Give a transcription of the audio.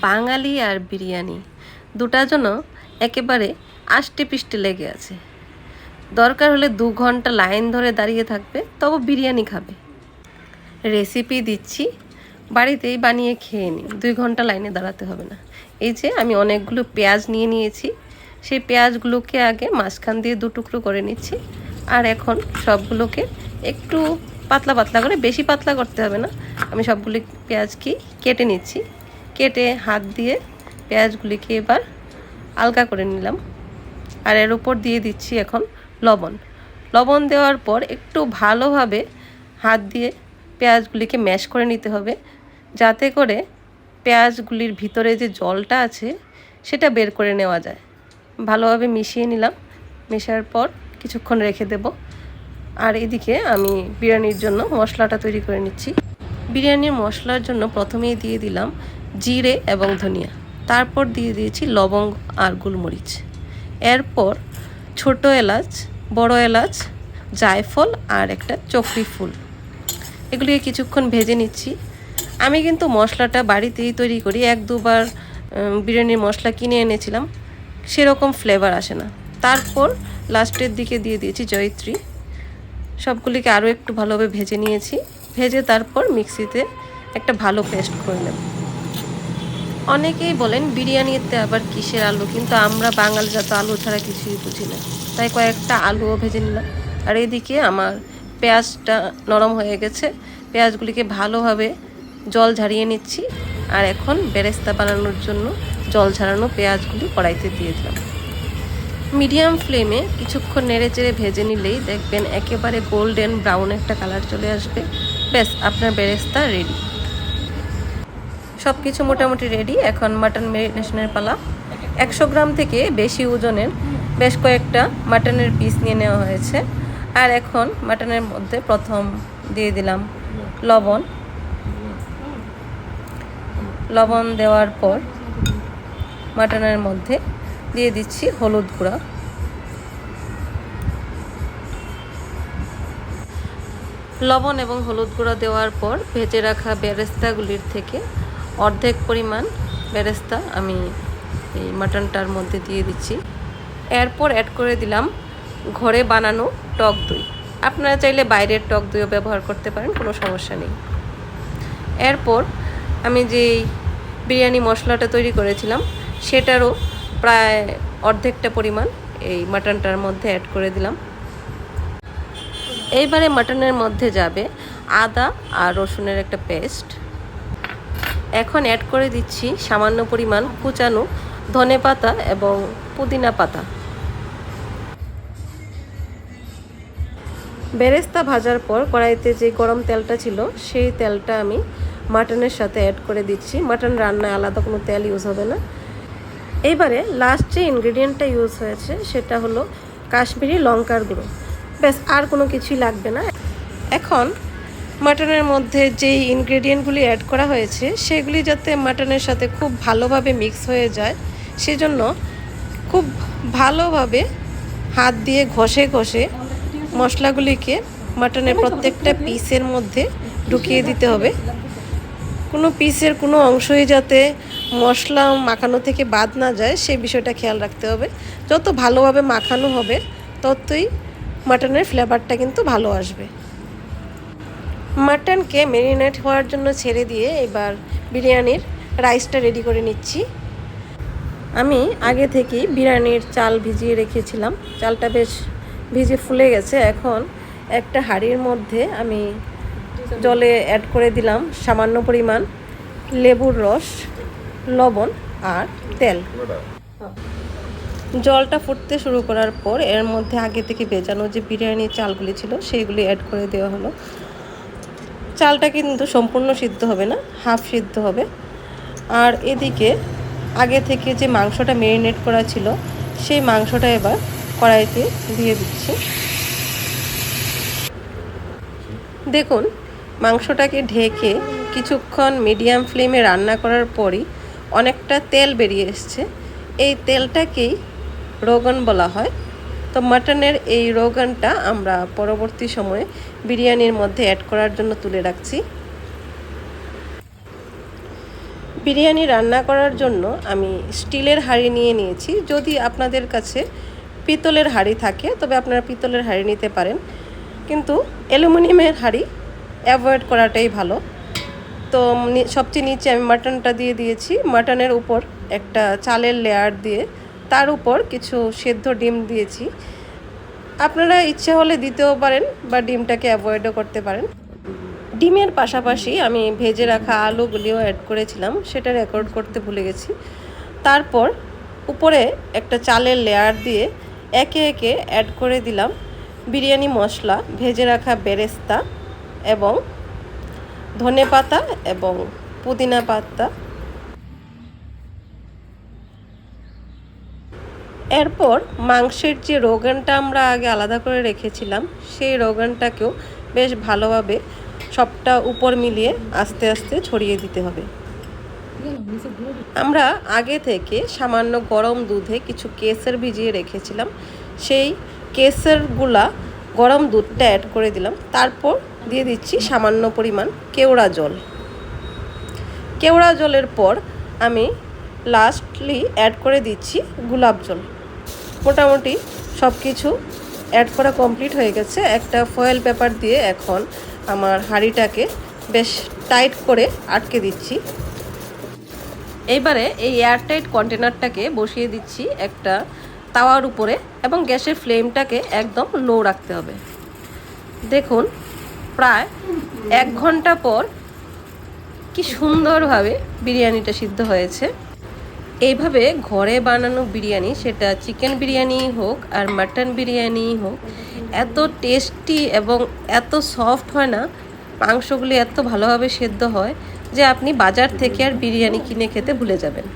বাঙালি আর বিরিয়ানি। দুটার জন্য একেবারে আষ্টে পিষ্টে লেগে আছে। দরকার হলে দু ঘণ্টা লাইন ধরে দাঁড়িয়ে থাকবে, তবু বিরিয়ানি খাবে। রেসিপি দিচ্ছি, বাড়িতেই বানিয়ে খেয়ে নিই দুই ঘণ্টা লাইনে দাঁড়াতে হবে না। এই যে আমি অনেকগুলো পেঁয়াজ নিয়ে নিয়েছি, সেই পেঁয়াজগুলোকে আগে মাঝখান দিয়ে দু টুকরো করে নিচ্ছি। আর এখন সবগুলোকে একটু পাতলা পাতলা করে, বেশি পাতলা করতে হবে না। আমি সবগুলি পেঁয়াজকে কেটে নিচ্ছি। কেটে হাত দিয়ে পেঁয়াজগুলিকে এবার আলগা করে নিলাম। আর এর উপর দিয়ে দিচ্ছি এখন লবণ। লবণ দেওয়ার পর একটু ভালোভাবে হাত দিয়ে পেঁয়াজগুলিকে ম্যাশ করে নিতে হবে, যাতে করে পেঁয়াজগুলির ভিতরে যে জলটা আছে সেটা বের করে নেওয়া যায়। ভালোভাবে মিশিয়ে নিলাম। মেশার পর কিছুক্ষণ রেখে দেব। আর এদিকে আমি বিরিয়ানির জন্য মশলাটা তৈরি করে নিচ্ছি। বিরিয়ানির মশলার জন্য প্রথমেই দিয়ে দিলাম জিরে এবং ধনিয়া। তারপর দিয়ে দিয়েছি লবঙ্গ আর গোলমরিচ। এরপর ছোট এলাচ, বড় এলাচ, জায়ফল আর একটা চকরি ফুল। এগুলিকে কিছুক্ষণ ভেজে নিচ্ছি। আমি কিন্তু মশলাটা বাড়িতেই তৈরি করি। এক দুবার বিরিয়ানির মশলা কিনে এনেছিলাম। সেরকম ফ্লেভার আসে না। তারপর লাস্টের দিকে দিয়ে দিয়েছি জয়িত্রী। সবগুলিকে আরও একটু ভালোভাবে ভেজে নিয়েছি। ভেজে তারপর মিক্সিতে একটা ভালো পেস্ট করে নেব। অনেকেই বলেন বিরিয়ানিতে আবার কিসের আলু, কিন্তু আমরা বাঙালিরা তো আলু ছাড়া কিছুই বুঝি না। তাই কয়েকটা আলুও ভেজে নিলাম। আর এদিকে আমার পেঁয়াজটা নরম হয়ে গেছে। পেঁয়াজগুলিকে ভালোভাবে জল ঝারিয়ে নিচ্ছি। আর এখন বেরেস্তা বানানোর জন্য জল ঝরানো পেঁয়াজগুলি কড়াইতে দিয়ে দিলাম। মিডিয়াম ফ্লেমে কিছুক্ষণ নেড়ে চেড়ে ভেজে নিলেই দেখবেন একেবারে গোল্ডেন ব্রাউন একটা কালার চলে আসবে। ব্যাস, আপনার বেরেস্তা রেডি। সব কিছু মোটামুটি রেডি এখন মাটন ম্যারিনেশনের পালা। একশো গ্রাম থেকে বেশি ওজনের বেশ কয়েকটা মাটনের পিস নিয়ে নেওয়া হয়েছে। আর এখন মাটনের মধ্যে প্রথম দিয়ে দিলাম লবণ। লবণ দেওয়ার পর মাটনের মধ্যে দিয়ে দিচ্ছি হলুদ গুঁড়া। লবণ এবং হলুদ গুঁড়া দেওয়ার পর ভেজে রাখা বেরেস্তাগুলির থেকে অর্ধেক পরিমাণ বেরেস্তা আমি এই মাটনটার মধ্যে দিয়ে দিচ্ছি। এরপর অ্যাড করে দিলাম ঘরে বানানো টক দই। আপনারা চাইলে বাইরের টক দইও ব্যবহার করতে পারেন, কোনো সমস্যা নেই। এরপর আমি যে বিরিয়ানি মশলাটা তৈরি করেছিলাম, সেটারও প্রায় অর্ধেকটা পরিমাণ এই মাটনটার মধ্যে অ্যাড করে দিলাম। এইবারে মাটনের মধ্যে যাবে আদা আর রসুনের একটা পেস্ট এখন অ্যাড করে দিচ্ছি সামান্য পরিমাণ কুচানো ধনে পাতা এবং পুদিনা পাতা। বেরেস্তা ভাজার পর কড়াইতে যে গরম তেলটা ছিল, সেই তেলটা আমি মাটনের সাথে অ্যাড করে দিচ্ছি। মাটন রান্নায় আলাদা কোনো তেল ইউজ হবে না। এইবারে লাস্ট যে ইনগ্রেডিয়েন্টটা ইউজ হয়েছে, সেটা হলো কাশ্মীরি লঙ্কার গুঁড়ো। ব্যাস, আর কোনো কিছুই লাগবে না। এখন মাটনের মধ্যে যেই ইনগ্রেডিয়েন্টগুলি অ্যাড করা হয়েছে, সেগুলি যাতে মাটনের সাথে খুব ভালোভাবে মিক্স হয়ে যায়, সেজন্য খুব ভালোভাবে হাত দিয়ে ঘষে ঘষে মশলাগুলিকে মাটনের প্রত্যেকটা পিসের মধ্যে ঢুকিয়ে দিতে হবে। কোনো পিসের কোনো অংশই যাতে মশলা মাখানো থেকে বাদ না যায়, সেই বিষয়টা খেয়াল রাখতে হবে। যত ভালোভাবে মাখানো হবে, ততই মাটনের ফ্লেভারটা কিন্তু ভালো আসবে। মাটনকে মেরিনেট হওয়ার জন্য ছেড়ে দিয়ে এবার বিরিয়ানির রাইসটা রেডি করে নিচ্ছি। আমি আগে থেকেই বিরিয়ানির চাল ভিজিয়ে রেখেছিলাম। চালটা বেশ ভিজে ফুলে গেছে। এখন একটা হাঁড়ির মধ্যে আমি জলে অ্যাড করে দিলাম সামান্য পরিমাণ লেবুর রস, লবণ আর তেল। জলটা ফুটতে শুরু করার পর এর মধ্যে আগে থেকে ভেজানো যে বিরিয়ানির চালগুলি ছিল, সেইগুলি অ্যাড করে দেওয়া হলো। চালটা কিন্তু সম্পূর্ণ সিদ্ধ হবে না, হাফ সিদ্ধ হবে। আর এদিকে আগে থেকে যে মাংসটা মেরিনেট করা ছিল, সেই মাংসটা এবার কড়াইতে দিয়ে দিচ্ছি। দেখুন, মাংসটাকে ঢেকে কিছুক্ষণ মিডিয়াম ফ্লেমে রান্না করার পরই অনেকটা তেল বেরিয়ে এসছে। এই তেলটাকেই রোগন বলা হয়। তো মাটনের এই রোগানটা আমরা পরবর্তী সময়ে বিরিয়ানির মধ্যে অ্যাড করার জন্য তুলে রাখছি। বিরিয়ানি রান্না করার জন্য আমি স্টিলের হাঁড়ি নিয়ে নিয়েছি। যদি আপনাদের কাছে পিতলের হাঁড়ি থাকে, তবে আপনারা পিতলের হাঁড়ি নিতে পারেন। কিন্তু অ্যালুমিনিয়ামের হাঁড়ি অ্যাভয়েড করাটাই ভালো। তো সবচেয়ে নিচে আমি মাটনটা দিয়ে দিয়েছি। মাটনের উপর একটা চালের লেয়ার দিয়ে তার উপর কিছু সেদ্ধ ডিম দিয়েছি। আপনারা ইচ্ছে হলে দিতেও পারেন বা ডিমটাকে অ্যাভয়েডও করতে পারেন। ডিমের পাশাপাশি আমি ভেজে রাখা আলুগুলিও অ্যাড করেছিলাম, সেটা রেকর্ড করতে ভুলে গেছি। তারপর উপরে একটা চালের লেয়ার দিয়ে একে একে অ্যাড করে দিলাম বিরিয়ানি মশলা, ভেজে রাখা বেরেস্তা এবং ধনে পাতা এবং পুদিনা পাতা। এরপর মাংসের যে রোগানটা আমরা আগে আলাদা করে রেখেছিলাম, সেই রোগানটাকেও বেশ ভালোভাবে সবটা উপর মিলিয়ে আস্তে আস্তে ছড়িয়ে দিতে হবে। আমরা আগে থেকে সামান্য গরম দুধে কিছু কেসের ভিজিয়ে রেখেছিলাম। সেই কেসেরগুলা গরম দুধটা অ্যাড করে দিলাম। তারপর দিয়ে দিচ্ছি সামান্য পরিমাণ কেওড়া জল। কেওড়া জলের পর আমি লাস্টলি অ্যাড করে দিচ্ছি গোলাপ জল। মোটামুটি সব কিছু অ্যাড করা কমপ্লিট হয়ে গেছে। একটা ফয়েল পেপার দিয়ে এখন আমার হাঁড়িটাকে বেশ টাইট করে আটকে দিচ্ছি। এইবারে এই এয়ারটাইট কন্টেনারটাকে বসিয়ে দিচ্ছি একটা তাওয়ার উপরে এবং গ্যাসের ফ্লেমটাকে একদম লো রাখতে হবে। দেখুন, প্রায় এক ঘণ্টা পর কি সুন্দরভাবে বিরিয়ানিটা সিদ্ধ হয়েছে। এইভাবে ঘরে বানানো বিরিয়ানি, সেটা চিকেন বিরিয়ানি হোক আর মাটন বিরিয়ানি হোক, এত টেস্টি এবং এত সফট হয় না, মাংসগুলি এত ভালোভাবে সেদ্ধ হয় যে আপনি বাজার থেকে আর বিরিয়ানি কিনে খেতে ভুলে যাবেন।